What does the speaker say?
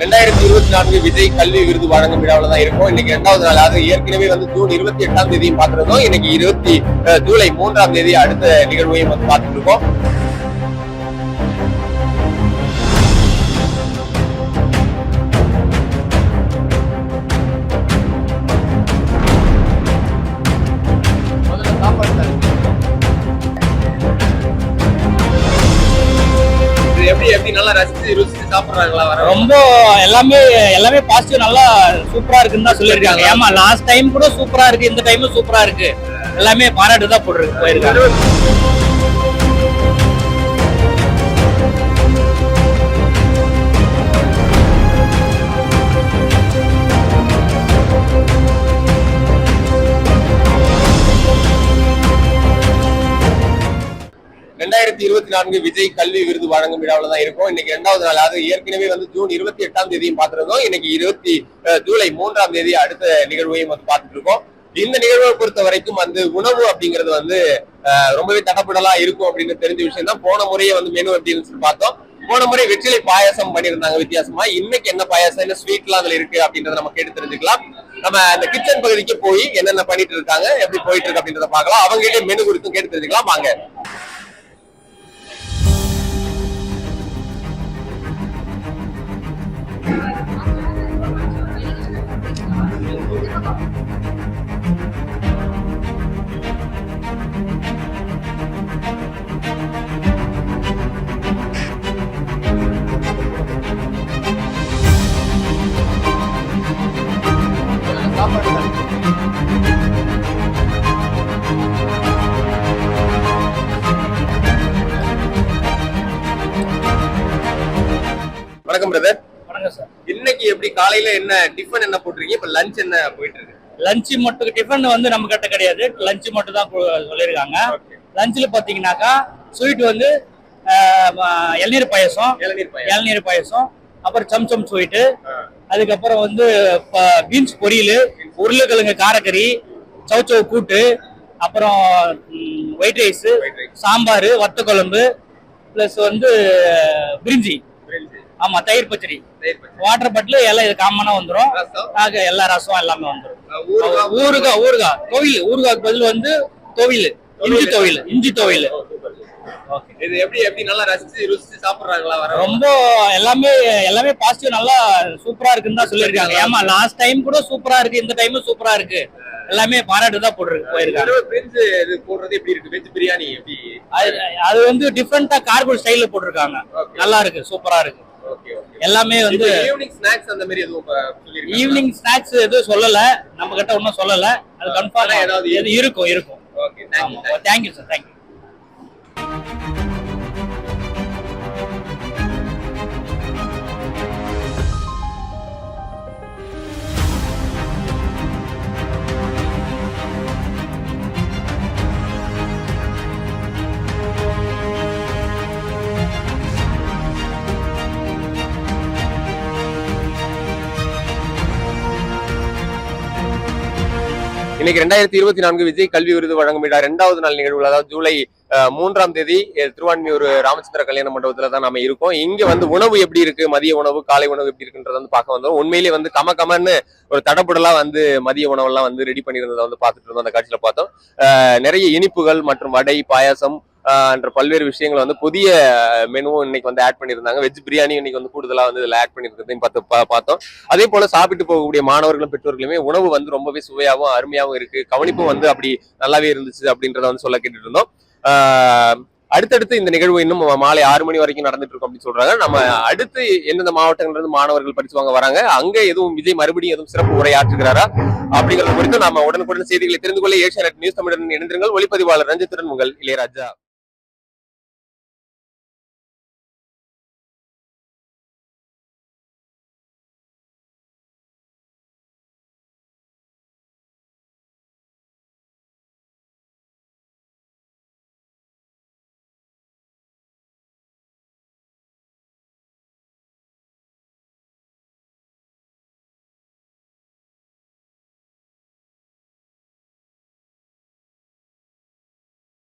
ரெண்டாயிரத்தி இருபத்தி நான்கு விஜய் கல்வி விருது வழங்கும் விழாவில் தான் இருக்கும். இன்னைக்கு ரெண்டாவது நாள். அது ஏற்கனவே வந்து ஜூன் இருபத்தி எட்டாம் தேதியும் பார்த்துருந்தோம். இன்னைக்கு இருபத்தி ஜூலை மூன்றாம் தேதி அடுத்த நிகழ்வையும் வந்து பார்த்துட்டு இருக்கோம். எப்படி எப்படி நல்லா ரசிச்சு ருசிச்சு சாப்பிடுறாங்களா வர ரொம்ப எல்லாமே எல்லாமே பாசிட்டிவ் நல்லா சூப்பரா இருக்குன்னு தான் சொல்லியிருக்காங்க. ஏமா லாஸ்ட் டைம் கூட சூப்பரா இருக்கு இந்த டைமும் சூப்பரா இருக்கு. எல்லாமே பாராட்டு தான் போட்டு போயிருக்காங்க. ரெண்டாயிரத்தி இருபத்தி நான்கு விஜய் கல்வி விருது வழங்கும் விழாவில் தான் இருக்கும். இன்னைக்கு ரெண்டாவது நாள். அது ஏற்கனவே வந்து ஜூன் இருபத்தி எட்டாம் தேதியும் பார்த்துருந்தோம். இன்னைக்கு இருபத்தி ஜூலை மூன்றாம் தேதி அடுத்த நிகழ்வையும் வந்து பார்த்துட்டு இருக்கோம். இந்த நிகழ்வை பொறுத்த வரைக்கும் வந்து உணவு அப்படிங்கிறது வந்து ரொம்பவே தடப்படலா இருக்கும் அப்படின்னு தெரிஞ்ச விஷயம் தான். போன முறையே வந்து மெனு அப்படின்னு சொல்லி பார்த்தோம். போன முறை வெற்றிலை பாயாசம் பண்ணியிருந்தாங்க வித்தியாசமா. இன்னைக்கு என்ன பாயாசம் என்ன ஸ்வீட்லாம் அதுல இருக்கு அப்படின்றத நம்ம கேட்டு தெரிஞ்சுக்கலாம். நம்ம அந்த கிச்சன் பகுதிக்கு போய் என்னென்ன பண்ணிட்டு இருக்காங்க எப்படி போயிட்டு இருக்கு அப்படின்றத பார்க்கலாம். அவங்ககிட்ட மெனு குறித்தும் கேட்டு தெரிஞ்சுக்கலாம். வாங்க. வணக்கம் பிரதர் வணக்கம் சார் இன்னைக்கு எப்படி காலையில என்ன டிஃபன் என்ன போட்டிருக்கீங்க? இப்ப லஞ்ச் என்ன போயிட்டு இருக்கு? லஞ்சு மட்டும் டிஃபன் வந்து நம்ம கிட்ட கிடையாது. லஞ்சு மட்டும் தான் சொல்லியிருக்காங்க. லஞ்சில் பார்த்தீங்கன்னாக்கா ஸ்வீட் வந்து இளநீர் பாயாசம். இளநீர் பாயசம். அப்புறம் சம்சம் ஸ்வீட்டு அதுக்கப்புறம் வந்து பீன்ஸ் பொரியல் உருளைக்கிழங்கு காரக்கறி சவுச்சவு கூட்டு அப்புறம் ஒயிட் ரைஸ். சாம்பார் வத்த குழம்பு ப்ளஸ் வந்து பிரிஞ்சி. ஆமா தயிர் பச்சடி. வாட்டர் பாட்டில் எல்லாம் இது காமனா வந்துரும். ரசம், ஆக எல்லா ரசம் எல்லாமே ஊறுகாய். ஊறுகாய் ஊறுகாய். கோவில் ஊறுகாய்க்கு பதில் வந்து கோவில். இஞ்சி துவையல் இஞ்சி super. இது எப்படி எப்படி நல்லா ரசிச்சு ருசிச்சு சாப்பிடுறாங்களா ரொம்ப எல்லாமே எல்லாமே பாசிட்டிவ் நல்லா சூப்பரா இருக்குன்னு தான் சொல்லியிருக்காங்க. ஏமா லாஸ்ட் டைம் கூட சூப்பரா இருக்கு இந்த டைமும் சூப்பரா இருக்கு. எல்லாமே பாராட்டு தான் போட்டு போயிருக்காங்க. பிரிஞ்சு இது போடுறது எப்படி இருக்கு? வெஜ் பிரியாணி எப்படி? அது வந்து டிஃப்ரெண்டா கார்பல் ஸ்டைல்ல போட்டிருக்காங்க. நல்லா இருக்கு சூப்பரா இருக்கு. எல்லாமே வந்து ஈவினிங் ஸ்நாக்ஸ் அந்த மாதிரி எதுவும் ஈவினிங் ஸ்நாக்ஸ் எதுவும் சொல்லல. நம்ம கிட்ட ஒன்றும் சொல்லல. அது கன்ஃபார்ம் ஏதாவது இருக்கும் இருக்கும். ஓகே ஆமா. தேங்க்யூ சார் தேங்க்யூ இன்னைக்கு ரெண்டாயிரத்தி இருபத்தி நான்கு விஜய் கல்வி விருது வழங்கும் விழா ரெண்டாவது நாள் நிகழ்வு அதாவது ஜூலை மூன்றாம் தேதி திருவான்மியூர் ராமச்சந்திர கல்யாண மண்டபத்துல தான் நம்ம இருக்கோம். இங்க வந்து உணவு எப்படி இருக்கு மதிய உணவு காலை உணவு எப்படி இருக்குன்றத வந்து பார்க்க வந்தோம். உண்மையிலேயே வந்து கம கமன்னு ஒரு தடப்புடலா வந்து மதிய உணவெல்லாம் வந்து ரெடி பண்ணியிருந்ததை வந்து பார்த்துட்டு இருந்தோம். அந்த காட்சியில பார்த்தோம். நிறைய இனிப்புகள் மற்றும் வடை பாயாசம் என்ற பல்வேறு விஷயங்களை வந்து புதிய மெனுவும் இன்னைக்கு வந்து ஆட் பண்ணியிருந்தாங்க. வெஜ் பிரியாணி இன்னைக்கு வந்து கூடுதலா வந்து இதுல ஆட் பண்ணியிருக்கிறதையும் பார்த்து பார்த்தோம். அதே போல சாப்பிட்டு போகக்கூடிய மாணவர்களும் பெற்றோர்களுமே உணவு வந்து ரொம்பவே சுவையாகவும் அருமையாகவும் இருக்கு. கவனிப்பும் வந்து அப்படி நல்லாவே இருந்துச்சு அப்படின்றத வந்து சொல்ல கேட்டுட்டு இருந்தோம் ஆஹ் அடுத்தடுத்து இந்த நிகழ்வு இன்னும் மாலை ஆறு மணி வரைக்கும் நடந்துட்டு இருக்கும் அப்படின்னு சொல்றாங்க. நம்ம அடுத்து எந்தெந்த மாவட்டங்கள்ல இருந்து மாணவர்கள் படிச்சு வாங்க வராங்க அங்க எதுவும் விஜய் மறுபடியும் எதுவும் சிறப்பு உரையாற்றுகிறாரா அப்படிங்கிறது குறித்து நம்ம உடனுக்குடன் செய்திகளை தெரிந்து கொள்ள ஏஷியா நியூஸ் தமிழன் இணைந்திருங்கள். ஒளிப்பதிவாளர் ரஞ்சித்திரன் உங்கள் இளையராஜா.